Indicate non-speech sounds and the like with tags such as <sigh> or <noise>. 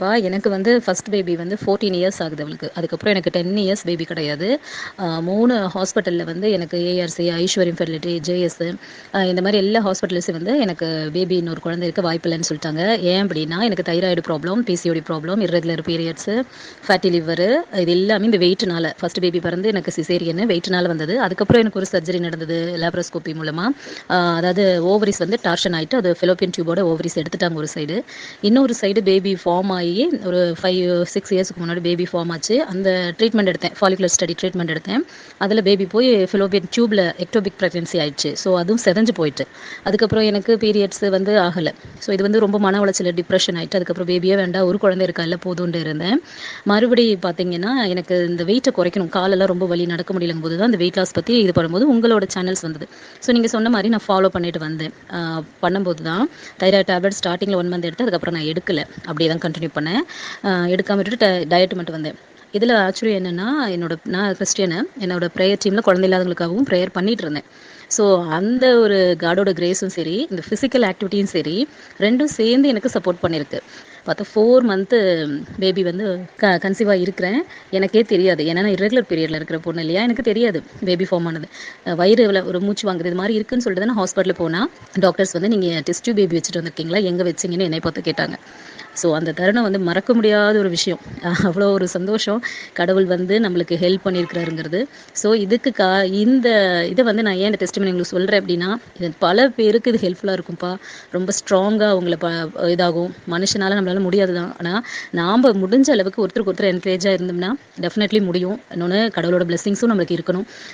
பா எனக்கு வந்து ஃபர்ஸ்ட் பேபி வந்து ஃபோர்டீன் இயர்ஸ் ஆகுது அவளுக்கு. அதுக்கப்புறம் எனக்கு டென் இயர்ஸ் பேபி கிடையாது. மூணு ஹாஸ்பிட்டலில் வந்து எனக்கு ஏஆர்சி ஐஸ்வர்யம் ஃபெர்லிட்டி ஜேஎஸ் இந்த மாதிரி எல்லா ஹாஸ்பிட்டல்ஸும் வந்து எனக்கு பேபி இன்னொரு குழந்தை இருக்க வாய்ப்பு இல்லைன்னு சொல்லிட்டாங்க. ஏன் அப்படின்னா எனக்கு thyroid problem PCOD problem irregular periods fatty liver இது எல்லாமே இந்த வெயிட்னால ஃபர்ஸ்ட் பேபி பிறந்து எனக்கு சிசேரியன் வெயிட்னால வந்தது. அதுக்கப்புறம் எனக்கு ஒரு சர்ஜரி நடந்தது லேப்ரோஸ்கோப்பி மூலமாக அதாவது ஓவரிஸ் வந்து டார்ஷன் ஆகிட்டு அது ஃபிலோப்பியன் டியூபோட ஓவரிஸ் எடுத்துட்டாங்க ஒரு சைடு இன்னொரு சைடு பேபி ஃபார்ம் ஆகி ஒரு ஃபைவ் சிக்ஸ் இயர்ஸ்க்கு முன்னாடி பேபி ஃபார்ம் ஆச்சு. அந்த ட்ரீட்மெண்ட் எடுத்தேன். ஃபாலிகுலர் ஸ்டடி ட்ரீட்மெண்ட் எடுத்தேன். அதில் பேபி போய் ஃபிலோபியன் டியூப்பில் எக்டோபிக் ப்ரெக்னன்சி ஆயிடுச்சு. ஸோ அதுவும் செதஞ்சு போயிட்டு. அதுக்கப்புறம் எனக்கு பீரியட்ஸ் வந்து ஆகலை. ஸோ இது வந்து ரொம்ப மன உளைச்சல் டிப்ரெஷன் ஆகிட்டு அதுக்கப்புறம் பேபியே வேண்டாம் ஒரு குழந்தை இருக்கா இல்லை போதும்னு இருந்தேன். மறுபடி பார்த்தீங்கன்னா எனக்கு இந்த வெயிட்டை குறைக்கணும். காலெல்லாம் ரொம்ப வலி நடக்க முடியலங்கும் போது தான் இந்த வெயிட் லாஸ் பற்றி இது பண்ணும்போது உங்களோட சேனல்ஸ் வந்தது. ஸோ நீங்கள் சொன்ன மாதிரி நான் ஃபாலோ பண்ணிட்டு வந்தேன். பண்ணும்போது தான் தைராய்டு டேப்லெட் ஸ்டார்டிங்கில் ஒன் மந்த் எடுத்து அதுக்கப்புறம் நான் எடுக்கலை. அப்படியே தான் கண்டினியூ பண்ணேன். எடுக்காம விட்டுட்டு டயட் மட்டும் வந்தேன். இதில் ஆக்சுவலி என்னென்னா என்னோட நான் கிறிஸ்டியனு என்னோட ப்ரேயர் டீமில் குழந்தை இல்லாதவங்களுக்காகவும் ப்ரேயர் பண்ணிட்டு இருந்தேன். ஸோ அந்த ஒரு காடோட கிரேஸும் சரி இந்த ஃபிசிக்கல் ஆக்டிவிட்டியும் சரி ரெண்டும் சேர்ந்து எனக்கு சப்போர்ட் பண்ணியிருக்கு பார்த்தா ஃபோர் மந்த்து பேபி வந்து க கன்சீவாக இருக்கிறேன் எனக்கே தெரியாது. ஏன்னா நான் இரெகுலர் பீரியடில் இருக்கிற பொண்ணு இல்லையா? எனக்கு தெரியாது. பேபி ஃபார்ம் ஆனது. வயிறு இவ்வளோ ஒரு மூச்சு வாங்குறது இது மாதிரி இருக்குன்னு சொல்லிட்டு நான் ஹாஸ்பிட்டல் போனால் டாக்டர்ஸ் வந்து நீங்கள் டெஸ்ட் பேபி வச்சுட்டு வந்திருக்கீங்களா? எங்கே வச்சிங்கன்னு என்னை பார்த்து கேட்டாங்க. ஸோ அந்த தருணம் வந்து மறக்க முடியாத ஒரு விஷயம். <laughs> அவ்வளோ ஒரு சந்தோஷம். கடவுள் வந்து நம்மளுக்கு ஹெல்ப் பண்ணியிருக்கிறாருங்கிறது. ஸோ இதுக்கு கா இந்த இதை வந்து நான் ஏன் இந்த டெஸ்ட் உங்களுக்கு சொல்கிறேன் அப்படின்னா இது பல பேருக்கு இது ஹெல்ப்ஃபுல்லாக இருக்கும்ப்பா ரொம்ப ஸ்ட்ராங்காக அவங்கள ப இதாகும். மனுஷனால் நம்மளால நம்மளால முடியாது தான் ஆனால் நாம் முடிஞ்ச அளவுக்கு ஒருத்தருக்கு ஒருத்தர் என்கரேஜாக இருந்தோம்னா டெஃபினெட்லி முடியும். இன்னொன்று கடவுளோட பிளெஸிங்ஸும் நம்மளுக்கு இருக்கணும்.